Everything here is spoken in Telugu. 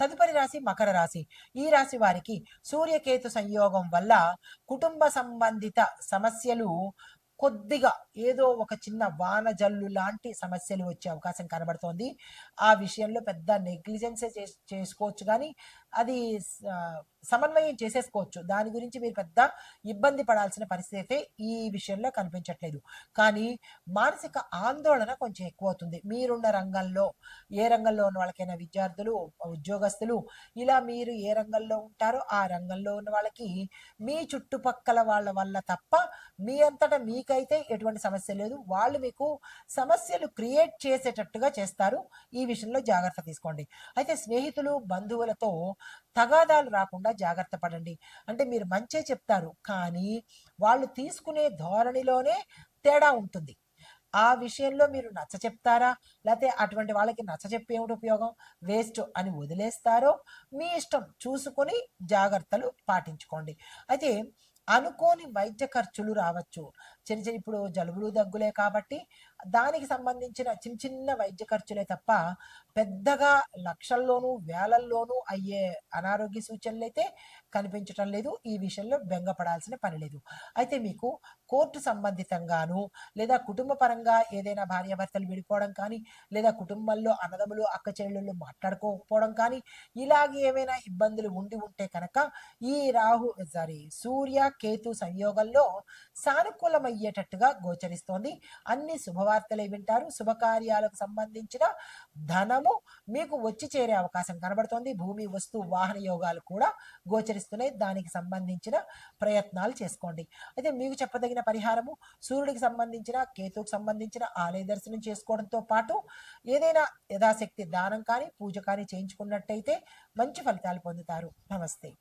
తదుపరి రాశి మకర రాశి. ఈ రాశి వారికి సూర్యకేతు సంయోగం వల్ల కుటుంబ సంబంధిత సమస్యలు కొద్దిగా ఏదో ఒక చిన్న వాన జల్లు లాంటి సమస్యలు వచ్చే అవకాశం కనబడుతోంది. ఆ విషయంలో పెద్ద నెగ్లిజెన్సే చేసుకోవచ్చు కానీ అది సమన్వయం చేసేసుకోవచ్చు. దాని గురించి మీరు పెద్ద ఇబ్బంది పడాల్సిన పరిస్థితి అయితే ఈ విషయంలో కనిపించట్లేదు. కానీ మానసిక ఆందోళన కొంచెం ఎక్కువ అవుతుంది మీరున్న రంగంలో ఏ రంగంలో ఉన్న వాళ్ళకైనా విద్యార్థులు ఉద్యోగస్తులు ఇలా మీరు ఏ రంగంలో ఉంటారో ఆ రంగంలో ఉన్న వాళ్ళకి మీ చుట్టుపక్కల వాళ్ళ వల్ల తప్ప మీ అంతటా మీకైతే ఎటువంటి సమస్య లేదు. వాళ్ళు మీకు సమస్యలు క్రియేట్ చేసేటట్టుగా చేస్తారు. ఈ విషయంలో జాగ్రత్త తీసుకోండి. అయితే స్నేహితులు బంధువులతో తగాదాలు రాకుండా జాగ్రత్త పడండి. అంటే మీరు మంచే చెప్తారు కానీ వాళ్ళు తీసుకునే ధోరణిలోనే తేడా ఉంటుంది. ఆ విషయంలో మీరు నచ్చ చెప్తారా? లేకపోతే అటువంటి వాళ్ళకి నచ్చ చెప్పి ఏమిటి ఉపయోగం? వేస్ట్ అని వదిలేస్తారో మీ ఇష్టం చూసుకొని జాగ్రత్తలు పాటించుకోండి. అయితే అనుకోని వైద్య ఖర్చులు రావచ్చు. చిన్న చిన్న ఇప్పుడు జలుబులు దగ్గులే కాబట్టి దానికి సంబంధించిన చిన్న చిన్న వైద్య ఖర్చులే తప్ప పెద్దగా లక్షల్లోనూ వేలల్లోనూ అయ్యే అనారోగ్య సూచనలు అయితే కనిపించటం లేదు. ఈ విషయంలో బెంగపడాల్సిన పని లేదు. అయితే మీకు కోర్టు సంబంధితంగాను లేదా కుటుంబ పరంగా ఏదైనా భార్యాభర్తలు విడిపోవడం కానీ లేదా కుటుంబంలో అన్నదమ్ములు అక్క చెల్లెళ్ళు మాట్లాడుకోకపోవడం కానీ ఇలాగే ఏమైనా ఇబ్బందులు ఉండి ఉంటే కనుక ఈ రాహు సారీ సూర్య కేతు సంయోగంలో సానుకూలమయ్యేటట్టుగా గోచరిస్తోంది. అన్ని శుభ శుభవార్తలే వింటారు. శుభకార్యాలకు సంబంధించిన ధనము మీకు వచ్చి చేరే అవకాశం కనబడుతోంది. భూమి వస్తు వాహన యోగాలు కూడా గోచరిస్తున్నాయి. దానికి సంబంధించిన ప్రయత్నాలు చేసుకోండి. అయితే మీకు చెప్పదగిన పరిహారము సూర్యుడికి సంబంధించిన కేతుకు సంబంధించిన ఆలయ దర్శనం చేసుకోవడంతో పాటు ఏదైనా యథాశక్తి దానం కానీ పూజ కానీ చేయించుకున్నట్టయితే మంచి ఫలితాలు పొందుతారు. నమస్తే.